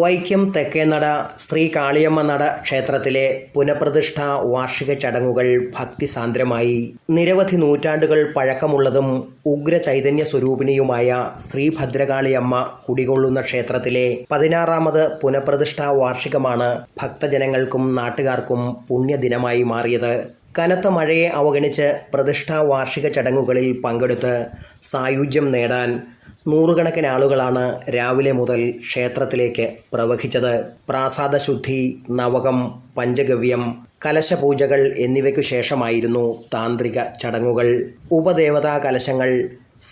വൈക്കം തെക്കേനട ശ്രീ കാളിയമ്മ നട ക്ഷേത്രത്തിലെ പുനഃപ്രതിഷ്ഠ വാർഷിക ചടങ്ങുകൾ ഭക്തിസാന്ദ്രമായി. നിരവധി നൂറ്റാണ്ടുകൾ പഴക്കമുള്ളതും ഉഗ്ര ചൈതന്യ സ്വരൂപിണിയുമായ ശ്രീ ഭദ്രകാളിയമ്മ കുടികൊള്ളുന്ന ക്ഷേത്രത്തിലെ പതിനാറാമത് പുനഃപ്രതിഷ്ഠ വാർഷികമാണ് ഭക്തജനങ്ങൾക്കും നാട്ടുകാർക്കും പുണ്യദിനമായി മാറിയത്. കനത്ത മഴയെ അവഗണിച്ച് പ്രതിഷ്ഠാ വാർഷിക ചടങ്ങുകളിൽ പങ്കെടുത്ത് സായുജ്യം നേടാൻ നൂറുകണക്കിന് ആളുകളാണ് രാവിലെ മുതൽ ക്ഷേത്രത്തിലേക്ക് പ്രവഹിച്ചത്. പ്രാസാദ ശുദ്ധി നവകം പഞ്ചഗവ്യം കലശപൂജകൾ എന്നിവയ്ക്കു ശേഷമായിരുന്നു താന്ത്രിക ചടങ്ങുകൾ. ഉപദേവതാ കലശങ്ങൾ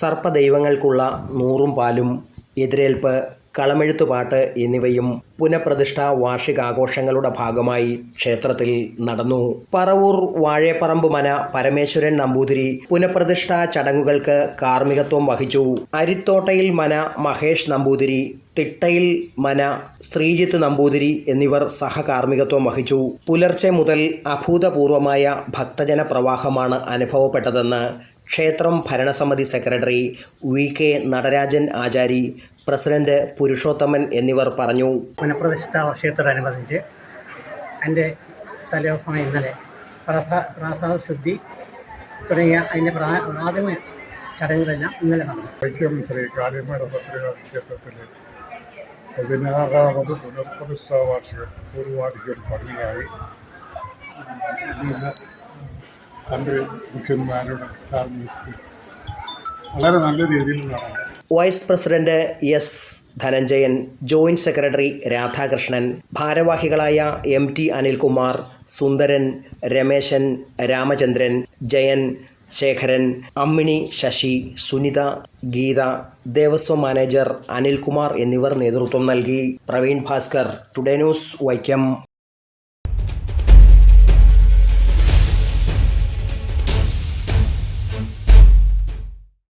സർപ്പദൈവങ്ങൾക്കുള്ള നൂറും പാലും എതിരേൽപ്പ് കളമെഴുത്തുപാട്ട് എന്നിവയും പുനഃപ്രതിഷ്ഠ വാർഷികാഘോഷങ്ങളുടെ ഭാഗമായി ക്ഷേത്രത്തിൽ നടന്നു. പറവൂർ വാഴേപ്പറമ്പ് മന പരമേശ്വരൻ നമ്പൂതിരി പുനഃപ്രതിഷ്ഠ ചടങ്ങുകൾക്ക് കാർമ്മികത്വം വഹിച്ചു. അരിത്തോട്ടയിൽ മന മഹേഷ് നമ്പൂതിരി തിട്ടയിൽ മന ശ്രീജിത്ത് നമ്പൂതിരി എന്നിവർ സഹകാർമ്മികത്വം വഹിച്ചു. പുലർച്ചെ മുതൽ അഭൂതപൂർവമായ ഭക്തജന പ്രവാഹമാണ് അനുഭവപ്പെട്ടതെന്ന് ക്ഷേത്രം ഭരണസമിതി secretary V K Natarajan Achari president Purushothaman എന്നിവർ പറഞ്ഞു. പുനഃപ്രതിഷ്ഠാ വർഷത്തോടനുബന്ധിച്ച് എന്റെ തലേദിവസം ഇന്നലെ പ്രാസാ പ്രാസാദ ശുദ്ധി തുടങ്ങിയ അതിന്റെ പ്രാ- പ്രാഥമിക ചടങ്ങുകളെല്ലാം ഇന്നലെ നടന്നു. വൈക്കം ശ്രീ കാളിയമ്മയുടെ പത്രിക ക്ഷേത്രത്തിൽ പതിനാറാമത് പുനഃപ്രതിഷ്ഠാ വാർഷികം പൂർവാധികം ഭംഗിയായി തന്റെ തന്ത്രി മുഖ്യന്മാരുടെ വളരെ നല്ല രീതിയിൽ നടന്നു. Vice president S Dhananjayan joint secretary Radhakrishnan ഭാരവാഹികളായ M T Anilkumar Sundaran Rameshan Ramachandran Jayan Sekharan Ammini Sasi Sunitha Geetha Devaswom manager Anilkumar എന്നിവർ നേതൃത്വം നൽകി. Praveen Bhaskar today news Vaikom.